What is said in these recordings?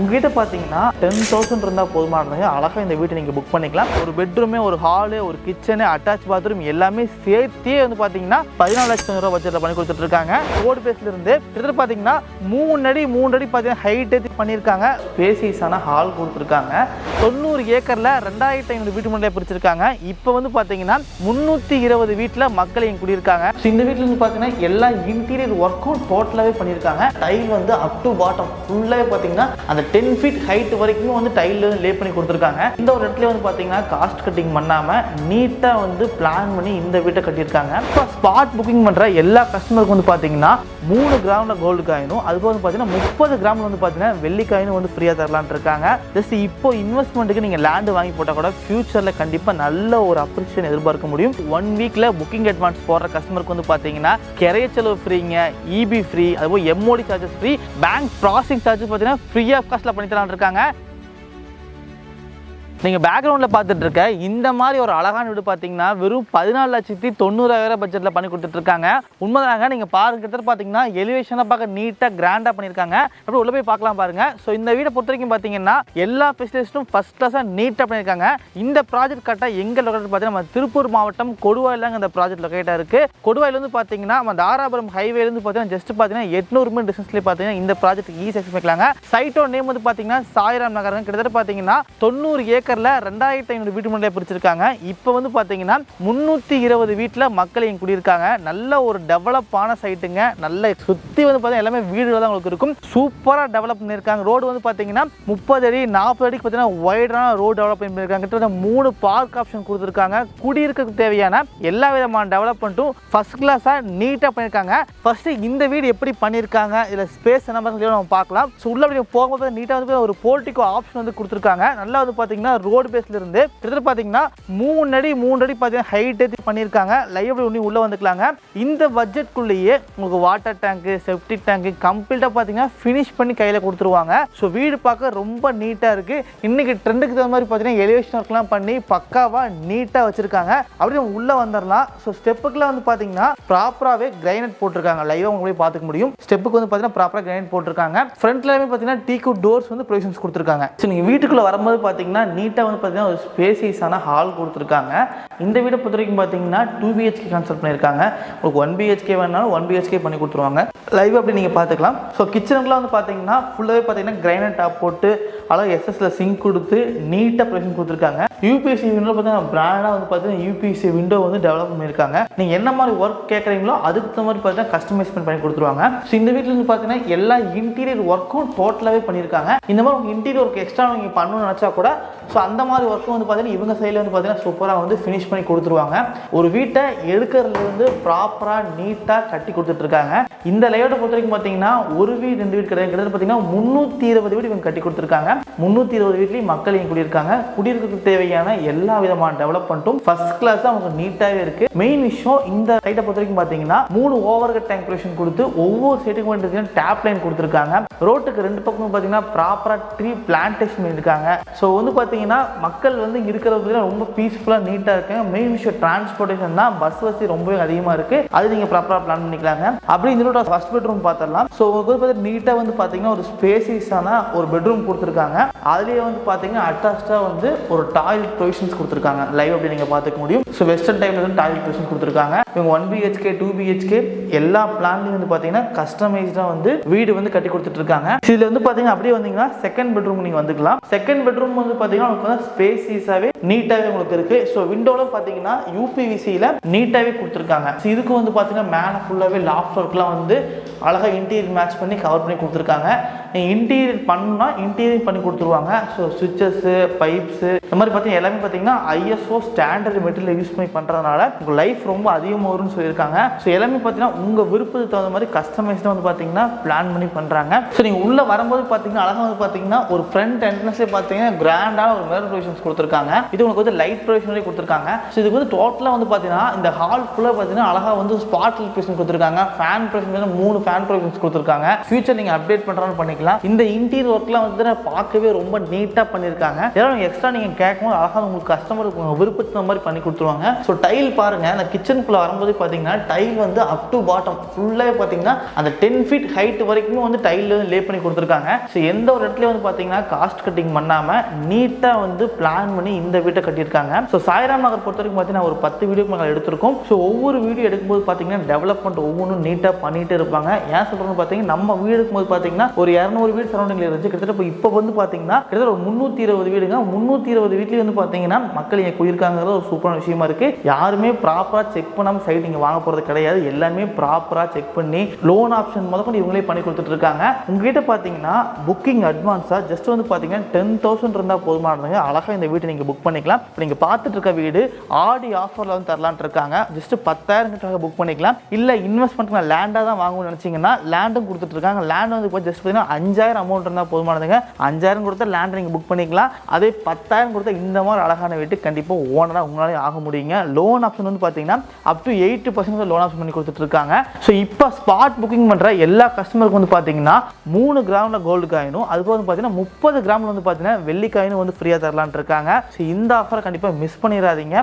உங்ககிட்ட பார்த்தீங்கன்னா ten thousand இருந்தால் போதுமானதுங்க அழகாக இந்த வீட்டை நீங்கள் புக் பண்ணிக்கலாம். ஒரு பெட்ரூமே ஒரு ஹாலு ஒரு கிச்சனு அட்டாச் பாத்ரூம் எல்லாமே சேர்த்தே வந்து பார்த்தீங்கன்னா பதினாலு லட்சம் ரூபா பட்ஜெட்டில் பண்ணி கொடுத்துட்ருக்காங்க ரோடு பேஸ்ல கிட்டத்தட்ட பார்த்தீங்கன்னா மூணு அடி மூணு அடி பார்த்தீங்கன்னா ஹைட் ஏற்றி பண்ணியிருக்காங்க பேசிஸான ஹால் கொடுத்துருக்காங்க. தொண்ணூறு ஏக்கரில் ரெண்டாயிரத்தி ஐநூறு வீட்டு முறையில் பிரிச்சிருக்காங்க. இப்போ வந்து பார்த்தீங்கன்னா முந்நூற்றி இருபது வீட்டில் மக்கள் இங்கே குடியிருக்காங்க. ஸோ இந்த வீட்டில் வந்து பார்த்தீங்கன்னா எல்லா இன்டீரியர் ஒர்க்கும் டோட்டலாகவே பண்ணியிருக்காங்க. டைல் வந்து அப் டு பாட்டம் ஃபுல்லாகவே பார்த்தீங்கன்னா அந்த டென் ஃபீட் ஹைட் வரைக்கும் வந்து டைல் லே பண்ணி கொடுத்துருக்காங்க. இந்த ஒரு இடத்துல வந்து பார்த்தீங்கன்னா காஸ்ட் கட்டிங் பண்ணாமல் நீட்டாக வந்து பிளான் பண்ணி இந்த வீட்டை கட்டியிருக்காங்க. இப்போ ஸ்பாட் புக்கிங் பண்ணுற எல்லா கஸ்டமருக்கும் வந்து பார்த்தீங்கன்னா மூணு கிராமில் கோல்டு காயினும் அதுக்கு வந்து பார்த்தீங்கன்னா முப்பது கிராமில் வந்து பார்த்தீங்கன்னா வெள்ளி காயினும் வந்து ஃப்ரீயாக தரலான்ட்டு இருக்காங்க. ஜஸ்ட் இப்போ இன்வெஸ்ட்மெண்ட்டுக்கு நீங்கள் லேண்டு வாங்கி போட்டால் கூட ஃபியூச்சரில் கண்டிப்பாக நல்ல ஒரு அப்ரிஷியேஷன் எதிர்பார்க்க முடியும். ஒன் வீக்கில் புக்கிங் அட்வான்ஸ் போடுற கஸ்டமருக்கு வந்து பார்த்தீங்கன்னா கிரைய செலவு ஃப்ரீங்க இபி ஃப்ரீ அதுபோல் MOD charges free bank processing charges பார்த்தீங்கன்னா ஃப்ரீ ஆஃப் காஸ்ட்டில் இருக்காங்க. நீங்கள் பேக்ரவுண்டில் பார்த்துட்டு இருக்க இந்த மாதிரி ஒரு அழகான வீடு பார்த்தீங்கன்னா வெறும் பதினாலு லட்சத்தி தொண்ணூறாயிரம் பட்ஜெட்டில் பண்ணி கொடுத்துட்ருக்காங்க உண்மைதாங்க நீங்கள் பாருங்க கிட்டத்தட்ட பார்த்தீங்கன்னா எலிவேஷனை பார்க்க நீட்டாக கிராண்டாக பண்ணியிருக்காங்க. அப்படி உள்ளே போய் பார்க்கலாம் பாருங்க. ஸோ இந்த வீடை பொறுத்த வரைக்கும் பார்த்தீங்கன்னா எல்லா ஃபெசிலிட்டிஸும் ஃபஸ்ட் கிளாஸாக நீட்டாக பண்ணியிருக்காங்க. இந்த ப்ராஜெக்ட் கரெக்டாக எங்கள் லொக்கேட் பார்த்தீங்கன்னா நம்ம திருப்பூர் மாவட்டம் கொடுவாயிலாங்க இந்த ப்ராஜெக்ட் லொக்கேட்டாக இருக்குது கொடுவாயிலேருந்து பார்த்தீங்கன்னா நம்ம தாராபுரம் ஹைவேலேருந்து பார்த்தீங்கன்னா ஜஸ்ட் பார்த்தீங்கன்னா எட்நூறு மீட்டர் டிஸ்டன்ஸ்லேயே பார்த்தீங்கன்னா இந்த ப்ராஜெக்ட் ஈஸி எக்ஸ் சைட்டோட நேம் வந்து பார்த்தீங்கன்னா சாய்ராம் நகர் கிட்டத்தட்ட பார்த்தீங்கன்னா தொண்ணூறு ஏக்கர் ஏக்கரில் ரெண்டாயிரத்தி ஐநூறு வீட்டு முறையில் பிரிச்சிருக்காங்க. இப்போ வந்து பார்த்தீங்கன்னா முந்நூற்றி இருபது வீட்டில் மக்கள் இங்கே குடியிருக்காங்க. நல்ல ஒரு டெவலப்பான சைட்டுங்க நல்ல சுற்றி வந்து பார்த்தீங்கன்னா எல்லாமே வீடுகள் தான் உங்களுக்கு இருக்கும். சூப்பராக டெவலப் பண்ணியிருக்காங்க. ரோடு வந்து பார்த்தீங்கன்னா முப்பது அடி நாற்பது அடிக்கு பார்த்தீங்கன்னா ஒய்டான ரோடு டெவலப் பண்ணியிருக்காங்க. கிட்டத்தட்ட மூணு பார்க் ஆப்ஷன் கொடுத்துருக்காங்க. குடியிருக்கிறதுக்கு தேவையான எல்லா விதமான டெவலப்மெண்ட்டும் ஃபர்ஸ்ட் கிளாஸாக நீட்டாக பண்ணியிருக்காங்க. ஃபஸ்ட்டு இந்த வீடு எப்படி பண்ணியிருக்காங்க? இதில் ஸ்பேஸ் என்ன மாதிரி நம்ம பார்க்கலாம். ஸோ உள்ள அப்படி போகும்போது நீட்டாக வந்து ஒரு போர்ட்டிகோ ஆப்ஷன் வந்து கொடுத்துருக்காங்க. நல்லா வந்து பார்த்தீங்கன்னா ரோடு பேஸ்ல இருந்து கிட்டத்தட்ட பார்த்தீங்கன்னா மூணு அடி மூணு அடி பார்த்தீங்கன்னா ஹைட் ஏற்றி பண்ணியிருக்காங்க. லைவ் ஒன்று உள்ளே வந்துக்கலாங்க. இந்த பட்ஜெட்குள்ளேயே உங்களுக்கு வாட்டர் டேங்க்கு செப்டிக் டேங்க்கு கம்ப்ளீட்டாக பார்த்தீங்கன்னா ஃபினிஷ் பண்ணி கையில் கொடுத்துருவாங்க. ஸோ வீடு பார்க்க ரொம்ப நீட்டாக இருக்குது இன்னைக்கு ட்ரெண்டுக்கு தகுந்த மாதிரி பார்த்தீங்கன்னா எலிவேஷன் ஒர்க்லாம் பண்ணி பக்காவாக நீட்டாக வச்சுருக்காங்க. அப்படியே நம்ம உள்ளே வந்துடலாம் ஸோ ஸ்டெப்புக்குலாம் வந்து பார்த்தீங்கன்னா ப்ராப்பராகவே கிரைனட் போட்டிருக்காங்க. லைவாக உங்களுக்கு போய் பார்த்துக்க முடியும். ஸ்டெப்புக்கு வந்து பார்த்தீங்கன்னா ப்ராப்பராக கிரைனட் போட்டிருக்காங்க. ஃப்ரண்ட்லாமே பார்த்தீங்கன்னா டீக்கு டோர்ஸ் வந்து ப்ரொவிஷன்ஸ் கொடுத்துருக்காங்க. ஸோ நீங்கள் வீட்டுக்குள்ளே வரும்போது பார்த்தீங்கன்னா நீட்டாக வந்து பார்த்தீங்கன்னா ஒரு ஸ்பேசியஸான ஹால் கொடுத்துருக்காங்க. இந்த வீடை பொறுத்த வரைக்கும் பார்த்தீங்கன்னா டூ பிஹெச்கே கான்செப்ட் பண்ணியிருக்காங்க. உங்களுக்கு ஒன் பிஹெச்கே வேணாலும் ஒன் பிஹெச்கே பண்ணி கொடுத்துருவாங்க. லைவ் அப்படி நீங்கள் பார்த்துக்கலாம். ஸோ கிச்சனுக்குலாம் வந்து பார்த்தீங்கன்னா ஃபுல்லாகவே பார்த்தீங்கன்னா கிரைனட் டாப் போட்டு அழகாக எஸ்எஸ்ல சிங்க் கொடுத்து நீட்டாக ப்ரொவிஷன் கொடுத்துருக்காங்க. யூபிஎஸ்சி விண்டோ பார்த்தீங்கன்னா பிராண்டாக வந்து பார்த்தீங்கன்னா யூபிஎஸ்சி விண்டோ வந்து டெவலப் பண்ணியிருக்காங்க. நீங்கள் என்ன மாதிரி ஒர்க் கேட்குறீங்களோ அதுக்கு தகுந்த மாதிரி பார்த்தீங்கன்னா கஸ்டமைஸ்மெண்ட் பண்ணி கொடுத்துருவாங்க. ஸோ இந்த வீட்டில் வந்து பார்த்தீங்கன்னா எல்லா இன்டீரியர் ஒர்க்கும் டோட்டலாகவே பண்ணியிருக்காங்க. இந்த மாதிரி உங்கள் இன்டீரியர் ஒர்க் எக்ஸ்ட்ரா நீங்கள் பண்ணணும்னு நினச்சா கூட ஸோ அந்த மாதிரி ஒர்க்கும் வந்து பார்த்தீங்கன்னா இவங்க சைடில் வந்து பார்த்தீங்கன்னா சூப்பராக வந்து ஃபினிஷ் பண்ணி கொடுத்துருவாங்க. ஒரு வீட்டை எடுக்கிறதுலேருந்து ப்ராப்பராக நீட்டாக கட்டி கொடுத்துட்ருக்காங்க. இந்த லேஅவுட்டை பொறுத்த வரைக்கும் பார்த்தீங்கன்னா ஒரு வீடு ரெண்டு வீடு கிடையாது. கிட்டத்தட்ட பார்த்தீங்கன்னா முந்நூற்றி இருபது வீடு இவங்க கட்டி கொடுத்துருக்காங்க. முந்நூற்றி இருபது வீட்லேயும் மக்கள் இங்கே குடியிருக்காங்க. குடியிருக்கிறதுக்கு தேவையான எல்லா விதமான டெவலப்மெண்ட்டும் ஃபர்ஸ்ட் கிளாஸ் அவங்க நீட்டாகவே இருக்கு. மெயின் விஷயம் இந்த சைட்டை பொறுத்த வரைக்கும் பார்த்தீங்கன்னா மூணு ஓவர் கட் டேங்க் கொடுத்து ஒவ்வொரு சைட்டுக்கும் பார்த்தீங்கன்னா டேப் லைன் கொடுத்துருக்காங்க. ரோட்டுக்கு ரெண்டு பக்கமும் பார்த்தீங்கன்னா ப்ராப்பராக ட்ரீ பிளான்டேஷன் இருக்காங்க ஸோ வந்து பார்த்தீங்கன்னா மக்கள் வந்து இருக்கிற பார்த்தீங்கன்னா ரொம்ப பீஸ்ஃபுல்லாக நீட்டாக இருக்காங்க. மெயின் விஷயம் டிரான்ஸ்போர்ட்டேஷன் தான். பஸ் வசதி ரொம்பவே அதிகமாக இருக்கு. அது நீங்கள் ப்ராப்பராக பிளான் பண்ணிக்கலாங்க. அப்படி இந்த ஃபர்ஸ்ட் பெட்ரூம் பார்த்துடலாம் ஸோ உங்களுக்கு வந்து பார்த்தீங்கன்னா நீட்டாக வந்து பார்த்தீங்கன்னா ஒரு ஸ்பேசியஸான ஒரு பெட்ரூம் கொடுத்துருக்காங்க. அதுலேயே வந்து பார்த்தீங்கன்னா அட்டாச்சாக வந்து ஒரு டாய்லெட் ப்ரொவிஷன்ஸ் கொடுத்துருக்காங்க. லைவ் அப்படி நீங்கள் பார்த்துக்க முடியும். ஸோ வெஸ்டர்ன் டைமில் வந்து டாய்லெட் ப்ரொவிஷன் கொடுத்துருக்காங்க. இவங்க ஒன் பிஹெச்கே டூ பிஹெச்கே எல்லா பிளான்லையும் வந்து பார்த்தீங்கன்னா கஸ்டமைஸ்டாக வந்து வீடு வந்து கட்டி கொடுத்துட்டு இருக்காங்க இதில் வந்து பார்த்தீங்கன்னா அப்படியே வந்தீங்கன்னா செகண்ட் பெட்ரூம் நீங்கள் வந்துக்கலாம். செகண்ட் பெட்ரூம் வந்து பார்த்தீங்கன்னா உங்களுக்கு வந்து ஸ்பேசிஸாகவே நீட்டாகவே உங்களுக்கு இருக்கு. ஸோ விண்டோவில் பார்த்தீங்கன்னா யூபிவிசியில் நீட்டாகவே கொடுத்துருக்காங்க. ஸோ இதுக்கு வந்து பார்த்தீங்கன்னா மேலே ஃபுல்லாகவே லாஃப்ட் ஒர்க்லாம் வந்து அழகாக இன்டீரியர் மேட்ச் பண்ணி கவர் பண்ணி கொடுத்துருக்காங்க. நீங்கள் இன்டீரியர் பண்ணணும்னா இன்டீரியர் பண்ணி கொடுத்துருவாங்க. ஸோ சுவிச்சஸ்ஸு பைப்ஸு இந்த மாதிரி பார்த்தீங்கன்னா எல்லாமே பார்த்தீங்கன்னா ஐஎஸ்ஓ ஸ்டாண்டர்ட் மெட்டீரியல் யூஸ் பண்ணி பண்ணுறதுனால உங்கள் லைஃப் ரொம்ப அதிகமாக வரும்னு சொல்லியிருக்காங்க. ஸோ எல்லாமே பார்த்தீங்கன்னா உங்கள் விருப்பத்துக்கு தகுந்த மாதிரி கஸ்டமைஸ்டாக வந்து பார்த்தீங்கன்னா பிளான் பண்ணி பண்ணுறாங்க ஸோ நீங்கள் உள்ளே வரும்போது பார்த்தீங்கன்னா அழகாக வந்து பார்த்தீங்கன்னா ஒரு ஃப்ரண்ட் என்ட்ரன்ஸே பார்த்தீங்கன்னா கிராண்டான ஒரு மேல் ப்ரொவிஷன்ஸ் கொடுத்துருக்காங்க. இது உங்களுக்கு வந்து லைட் ப்ரொவிஷன் கொடுத்துருக்காங்க. ஸோ இதுக்கு வந்து டோட்டலாக வந்து பார்த்தீங்கன்னா இந்த ஹால் ஃபுல்லாக பார்த்தீங்கன்னா அழகாக வந்து ஸ்பாட் ப்ரொவிஷன் கொடுத்துருக்காங்க. ஃபேன் ப்ரொவிஷன் மூணு ஃபேன் ப்ரொவிஷன்ஸ் கொடுத்துருக்காங்க. ஃபியூச்சர் நீங்கள் அப்டேட் பண்ணுறான்னு பண்ணிக்கலாம். இந்த இன்டீரியர் ஒர்க்லாம் வந்து பார்க்கவே ரொம்ப நீட்டாக பண்ணியிருக்காங்க. ஏதாவது எக்ஸ்ட்ரா நீங்கள் கேட்கும்போது அழகாக உங்களுக்கு கஸ்டமருக்கு உங்கள் விருப்பத்தின மாதிரி பண்ணி கொடுத்துருவாங்க. ஸோ டைல் பாருங்கள் அந்த கிச்சனுக்குள்ளே வரும்போது பார்த்தீங்கன்னா டைல் வந்து அப் டு பாட்டம் ஃபுல்லாகவே பார்த்தீங்கன்னா அந்த டென் ஃபீட் ஹைட் வரைக்கும் வந்து டைல் வந்து லே பண்ணி கொடுத்துருக்காங்க. ஸோ எந்த ஒரு இடத்துல வந்து பார்த்தீங்கன்னா காஸ்ட் கட்டிங் பண்ணாமல் நீட்டாக வந்து பிளான் பண்ணி இந்த வீட்டை கட்டியிருக்காங்க. ஸோ சாய்ராம் நகர் பொறுத்த வரைக்கும் பார்த்தீங்கன்னா ஒரு பத்து வீடியோ நாங்கள் எடுத்திருக்கோம். ஸோ ஒவ்வொரு வீடியோ எடுக்கும்போது பார்த்தீங்கன்னா டெவலப்மெண்ட் ஒவ்வொன்றும் நீட்டாக பண்ணிட்டு இருப்பாங்க. ஏன் சொல்கிறோன்னு பார்த்தீங்கன்னா நம்ம வீடு இருக்கும்போது பார்த்தீங்கன்னா ஒரு இரநூறு வீடு சரௌண்டிங்கில் இருந்துச்சு. கிட்டத்தட்ட இப்போ இப்போ வந்து பார்த்தீங்கன்னா கிட்டத்தட்ட ஒரு முந்நூற்றி இருபது வீடுங்க. முந்நூற்றி இருபது வீட்லேயும் வந்து பார்த்தீங்கன்னா மக்கள் இங்கே குயிருக்காங்கிறது ஒரு சூப்பரான விஷயமா இருக்கு. யாருமே ப்ராப்பராக செக் பண்ணாமல் சைட் இங்கே வாங்க போகிறது கிடையாது. எல்லாமே ப்ராப்பராக செக் பண்ணி லோன் ஆப்ஷன் முதற்கொண்டு இவங்களே பண்ணி கொடுத்துட்டு இருக்காங்க. உங்ககிட்ட பார்த்தீங்கன்னா புக்கிங் அட்வான்ஸாக ஜஸ்ட் வந்து பார்த்தீங்கன்னா டென் தௌசண்ட் இருந்தால் போதுமானதுங்க. அழகாக இந்த வீட்டை நீங்கள் புக் பண்ணி பண்ணிக்கலாம். இப்போ நீங்கள் பார்த்துட்டு இருக்க வீடு ஆடி ஆஃபரில் வந்து தரலான்ட்டு இருக்காங்க. ஜஸ்ட் பத்தாயிரம் கிட்ட புக் பண்ணிக்கலாம். இல்லை இன்வெஸ்ட்மெண்ட் நான் லேண்டாக தான் வாங்கணும்னு நினச்சிங்கன்னா லேண்டும் கொடுத்துட்டு இருக்காங்க. லேண்ட் வந்து இப்போ ஜஸ்ட் பார்த்தீங்கன்னா அஞ்சாயிரம் அமௌண்ட் இருந்தால் போதுமானதுங்க. அஞ்சாயிரம் கொடுத்தா லேண்ட் நீங்கள் புக் பண்ணிக்கலாம். அதே பத்தாயிரம் கொடுத்தா இந்த மாதிரி அழகான வீட்டு கண்டிப்பாக ஓனராக உங்களாலே ஆக முடியுங்க. லோன் ஆப்ஷன் வந்து பார்த்தீங்கன்னா up to eighty percent loan option பண்ணி கொடுத்துட்ருக்காங்க ஸோ இப்போ ஸ்பாட் புக்கிங் பண்ணுற எல்லா கஸ்டமருக்கும் வந்து பார்த்தீங்கன்னா மூணு கிராமில் கோல்டு காயினும் அதுக்கு வந்து பார்த்தீங்கன்னா முப்பது கிராமில் வந்து பார்த்தீங்கன்னா வெள்ளி காயினும் வந்து ஃப்ரீயாக தரலான் இருக்காங்க. ஸோ இந்த ஆஃபரை கண்டிப்பாக மிஸ் பண்ணிடாதீங்க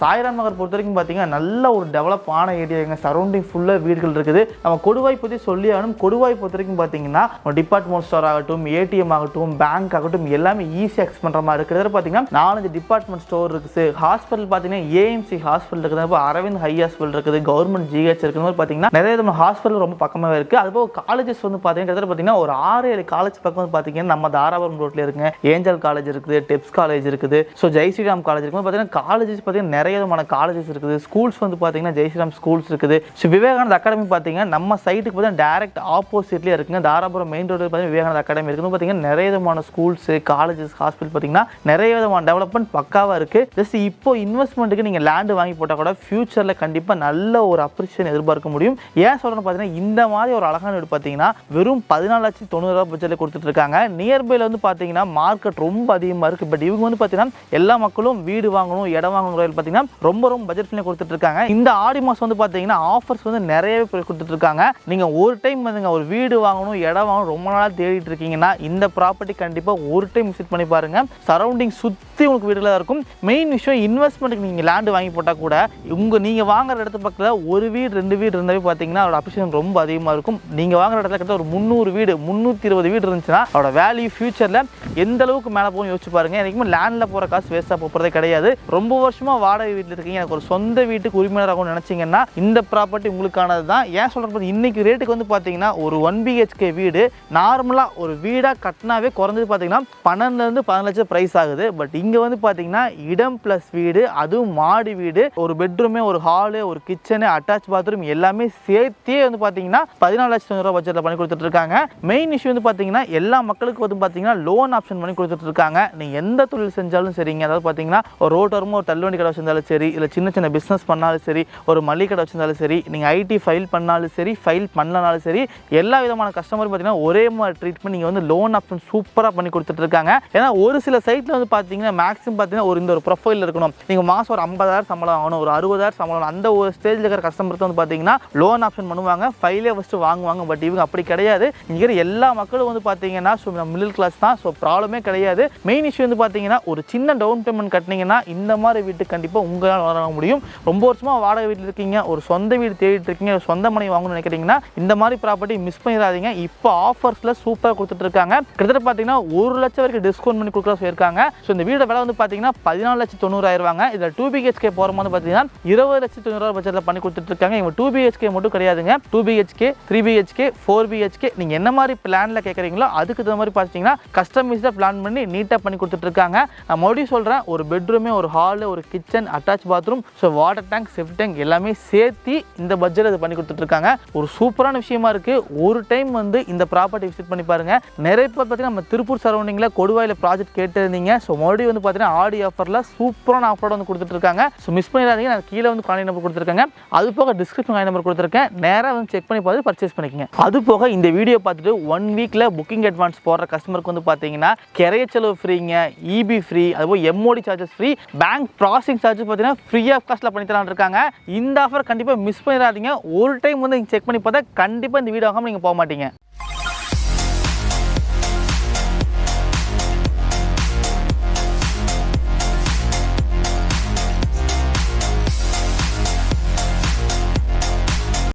சாய்ராம் நகர் பொறுத்த வரைக்கும் பார்த்தீங்கன்னா நல்ல ஒரு டெவலப் ஆன ஏரியாங்க சரௌண்டிங் ஃபுல்லாக வீடுகள் இருக்குது. நம்ம கொடுவாய் பற்றி சொல்லி ஆகணும் கொடுவாய் பொறுத்த வரைக்கும் பார்த்தீங்கன்னா டிபார்ட்மெண்ட் ஸ்டோர் ஆகட்டும் ஏடிஎம் ஆகட்டும் பேங்க் ஆகட்டும் எல்லாமே ஈஸியாக ஆக்சஸ் பண்ணுற மாதிரி இருக்கிறது பார்த்தீங்கன்னா நாலஞ்சு டிபார்ட்மெண்ட் ஸ்டோர் இருக்குது. ஹாஸ்பிட்டல் பார்த்தீங்கன்னா ஏஎம்சி ஹாஸ்பிட்டல் இருக்குது. அரவிந்த் ஹை ஹாஸ்பிட்டல் இருக்குது. கவர்மெண்ட் ஜிஹெச் இருக்குது. மாதிரி பார்த்தீங்கன்னா நிறைய விதமான ஹாஸ்பிட்டல் ரொம்ப பக்கமாகவே இருக்குது. அதுபோக காலேஜஸ் வந்து பார்த்தீங்கன்னா கிட்டத்தட்ட பார்த்தீங்கன்னா ஒரு ஆறு ஏழு காலேஜ் பக்கம் வந்து பார்த்தீங்கன்னா நம்ம தாராபுரம் ரோட்டில் இருக்குங்க. ஏஞ்சல் காலேஜ் இருக்குது டெப்ஸ் காலேஜ் இருக்குது. ஸோ ஜெய்ஸ்ரீராம் காலேஜ் இருக்குது பார்த்தீங்கன்னா காலேஜஸ் பார்த்தீங்கன்னா நிறைய விதமான காலேஜஸ் இருக்குது. ஸ்கூல்ஸ் வந்து பார்த்தீங்கன்னா ஜெய் ஸ்ரீராம் ஸ்கூல்ஸ் இருக்குது. ஸோ விவேகானந்த அகாடமி பார்த்தீங்கன்னா நம்ம சைட்டுக்கு பார்த்தீங்கன்னா டேரக்ட் ஆப்போசிட்லேயே இருக்குங்க. தாராபுரம் மெயின் ரோடு பார்த்தீங்கன்னா விவேகானந்த அகாடமி இருக்குது. பார்த்தீங்கன்னா நிறைய விதமான ஸ்கூல்ஸ் காலேஜஸ் ஹாஸ்பிட்டல் பார்த்தீங்கன்னா நிறைய விதமான டெவலப்மெண்ட் பக்காவாக இருக்குது ஜஸ்ட் இப்போ இன்வெஸ்ட்மெண்ட்டுக்கு நீங்கள் லேண்டு வாங்கி போட்டால் கூட ஃபியூச்சரில் கண்டிப்பாக நல்ல ஒரு அப்ரிஷியேஷன் எதிர்பார்க்க முடியும். ஏன் சொல்கிறேன்னு பார்த்தீங்கன்னா இந்த மாதிரி ஒரு அழகான வீடு பார்த்தீங்கன்னா வெறும் பதினாலு லட்சத்தி தொண்ணூறுரூவா பட்ஜெட்டில் கொடுத்துட்டு இருக்காங்க. நியர்பைல வந்து பார்த்தீங்கன்னா மார்க்கெட் ரொம்ப அதிகமாக இருக்குது பட் இவங்க வந்து பார்த்தீங்கன்னா எல்லா மக்களும் வீடு வாங்கணும் இடம் வாங்கணும் பார்த்தீங்கன்னா ரொம்ப ரொம்ப பட்ஜெட் ஃப்ரெண்ட்லி கொடுத்துட்டு இருக்காங்க இந்த ஆடி மாதம் வந்து பார்த்தீங்கன்னா ஆஃபர்ஸ் வந்து நிறையவே போய் கொடுத்துட்டு இருக்காங்க நீங்கள் ஒரு டைம் வந்துங்க ஒரு வீடு வாங்கணும் இடம் வாங்கணும் ரொம்ப நாளாக தேடிட்டு இருக்கீங்கன்னா இந்த ப்ராப்பர்ட்டி கண்டிப்பாக ஒரு டைம் விசிட் பண்ணி பாருங்க. சரௌண்டிங் சுற்றி உங்களுக்கு வீடுகளாக இருக்கும். மெயின் விஷயம் இன்வெஸ்ட்மெண்ட்டுக்கு நீங்கள் லேண்டு வாங்கி போட்டால் கூட உங்கள் நீங்கள் வாங்குற இடத்து பக்கத்தில் ஒரு வீடு ரெண்டு வீடு இருந்தாவே பார்த்தீங்கன்னா அதோட அப்ரிஷியேஷன் ரொம்ப அதிகமாக இருக்கும். நீங்கள் வாங்குற இடத்துல கிட்ட ஒரு முந்நூறு வீடு முந்நூற்றி இருபது வீடு இருந்துச்சுன்னா அதோட வேல்யூ ஃபியூச்சரில் எந்த அளவுக்கு மேலே போகும் யோசிச்சு பாருங்க. எனக்குமே லேண்டில் போகிற காசு வேஸ்ட்டாக போகிறதே கிடையாது. ரொம்ப வருஷமாக வாடகை வீட்டில் இருக்கீங்க. எனக்கு ஒரு சொந்த வீட்டுக்கு உரிமையாளராகவும் நினச்சிங்கன்னா இந்த ப்ராப்பர்ட்டி உங்களுக்கானது தான் ஏன் சொல்கிறது இன்றைக்கி ரேட்டுக்கு வந்து பார்த்தீங்கன்னா ஒரு ஒன் பிஹெச்கே வீடு நார்மலாக ஒரு வீடாக கட்டினாவே குறைஞ்சது பார்த்தீங்கன்னா பன்னெண்டுலேருந்து பதினஞ்சு லட்சம் ப்ரைஸ் ஆகுது. பட் இங்கே வந்து பார்த்தீங்கன்னா இடம் ப்ளஸ் வீடு அதுவும் மாடி வீடு ஒரு பெட்ரூமே ஒரு ஹாலு ஒரு கிச்சனு அட்டாச் பாத்ரூம் எல்லாமே சேர்த்தே வந்து பார்த்தீங்கன்னா பதினாலு லட்சம் ரூபா பட்ஜெட்டில் பண்ணி கொடுத்துட்டு இருக்காங்க. மெயின் இஷ்யூ வந்து பார்த்தீங்கன்னா எல்லா மக்களுக்கும் வந்து பார்த்தீங்கன்னா லோன் ஆப்ஷன் பண்ணி கொடுத்துட்டு இருக்காங்க. நீங்கள் எந்த தொழில் செஞ்சாலும் சரிங்க. அதாவது பார்த்தீங்கன்னா ஒரு ரோட்டோரமாக ஒரு தள்ளுவண்டி கடை வச்சிருந்தாலும் சரி இல்லை சின்ன சின்ன பிஸ்னஸ் பண்ணாலும் சரி ஒரு மளிகை கடை வச்சிருந்தாலும் சரி நீங்கள் ஐடி ஃபைல் பண்ணாலும் சரி ஃபைல் பண்ணனாலும் சரி எல்லா விதமான கஸ்டமர் பார்த்தீங்கன்னா ஒரே மாதிரி ட்ரீட்மெண்ட் நீங்கள் வந்து லோன் ஆப்ஷன் சூப்பராக பண்ணி கொடுத்துட்டு இருக்காங்க. ஏன்னா ஒரு சில சைட்டில் வந்து பார்த்தீங்கன்னா மேக்ஸிமம் பார்த்தீங்கன்னா ஒரு இந்த ஒரு ப்ரொஃபைல் இருக்கணும். நீங்கள் மாதம் ஒரு ஐம்பதாயிரம் சம்பளம் வாங்கணும் ஒரு அறுபதாயிரம் சம்பளம் அந்த ஒரு ஸ்டேஜில் இருக்கிற கஸ்டமருக்கு வந்து பார்த்தீங்கன்னா லோன் ஆப்ஷன் பண்ணுவாங்க ஃபைலே ஃபஸ்ட்டு வாங்குவாங்க. பட் இவங்க அப்படி கிடையாது. இங்கே இருக்கிற எல்லா மக்களும் வந்து பார்த்தீங்கன்னா ஸோ மிடில் கிளாஸ் தான். ஸோ ப்ராப்ளமே கிடையாது. மெயின் இஷ்யூ வந்து பார்த்தீங்கன்னா ஒரு சின்ன டவுன் பேமெண்ட் கட்டினீங்கன்னா இந்த மாதிரி வீட்டுக்கு கண்டிப்பாக உங்களால் வர முடியும். ரொம்ப வருஷமாக வாடகை வீட்டில் இருக்கீங்க ஒரு சொந்த வீடு தேடிட்டு இருக்கீங்க ஒரு சொந்த மனை வாங்கணும்னு நினைக்கிறீங்கன்னா இந்த மாதிரி ப்ராப்பர்ட்டி மிஸ் பண்ணிடாதீங்க. இப்போ ஆஃபர்ஸில் சூப்பராக கொடுத்துட்டு இருக்காங்க. கிட்டத்தட்ட பார்த்தீங்கன்னா ஒரு லட்சம் வரைக்கும் டிஸ்கவுண்ட் பண்ணி கொடுக்குற சொல்லியிருக்காங்க. ஸோ இந்த வீடோட விலை வந்து பார்த்தீங்கன்னா பதினாலு லட்சம் தொண்ணூறாயிரவாங்க இதில் டூ பிஹெச்கே போகிற மாதிரி பார்த்தீங்கன்னா இருபது லட்சம் தொண்ணூறு பட்சத்தில் பண்ணி கொடுத்துட்டு இருக்காங்க. இவங்க டூ பிஹெச்கே மட்டும் கிடையாதுங்க. Two BHK three BHK four BHK நீங்கள் என்ன மாதிரி பிளானில் கேட்குறீங்களோ அதுக்கு தகுந்த மாதிரி பார்த்தீங்கன்னா கஸ்டமைஸ்டாக பிளான் பண்ணி நீட்டாக பண்ணி கொடுத்துட்டு இருக்காங்க. நான் மறுபடியும் சொல்கிறேன் ஒரு பெட்ரூமே ஒரு ஹாலு ஒரு kitchen attach bathroom so water tank septic tank எல்லாமே சேர்த்து இந்த பட்ஜெட் அதை பண்ணி கொடுத்துட்ருக்காங்க ஒரு சூப்பரான விஷயமா இருக்குது ஒரு டைம் வந்து இந்த ப்ராப்பர்ட்டி விசிட் பண்ணி பாருங்க. நிறைய பேர் பார்த்தீங்கன்னா நம்ம திருப்பூர் சரௌண்டிங்கில் கொடுவாயில் ப்ராஜெக்ட் கேட்டிருந்தீங்க. ஸோ மறுபடியும் வந்து பார்த்தீங்கன்னா ஆடி ஆஃபரில் சூப்பரான ஆஃபரோட வந்து கொடுத்துட்ருக்காங்க ஸோ மிஸ் பண்ணிடாதீங்க. நான் கீழே வந்து கான்டாக்ட் நம்பர் கொடுத்துருக்காங்க. அது போக டிஸ்கிரிப்ஷன் கான்டாக்ட் நம்பர் கொடுத்துருக்கேன். நேராக வந்து செக் பண்ணி பார்த்து பர்ச்சேஸ் பண்ணிக்கங்க. அது போக இந்த வீடியோ பார்த்துட்டு ஒன் வீக்கில் புக்கிங் அட்வான்ஸ் போடுற கஸ்டமருக்கு வந்து பார்த்தீங்கன்னா கிரைய செலவு ஃப்ரீங்க இபி ஃப்ரீ அதுபோல் MOD charges free bank processing charge பார்த்தீங்கன்னா ஃப்ரீ ஆஃப் காஸ்ட்டில் பண்ணி தரான் இருக்காங்க இந்த ஆஃபர் கண்டிப்பாக மிஸ் பண்ணிடாதீங்க. ஒரு டைம் வந்து நீங்கள் செக் பண்ணி பார்த்தா கண்டிப்பாக இந்த வீடியோ வாங்காம நீங்கள் போக மாட்டீங்க.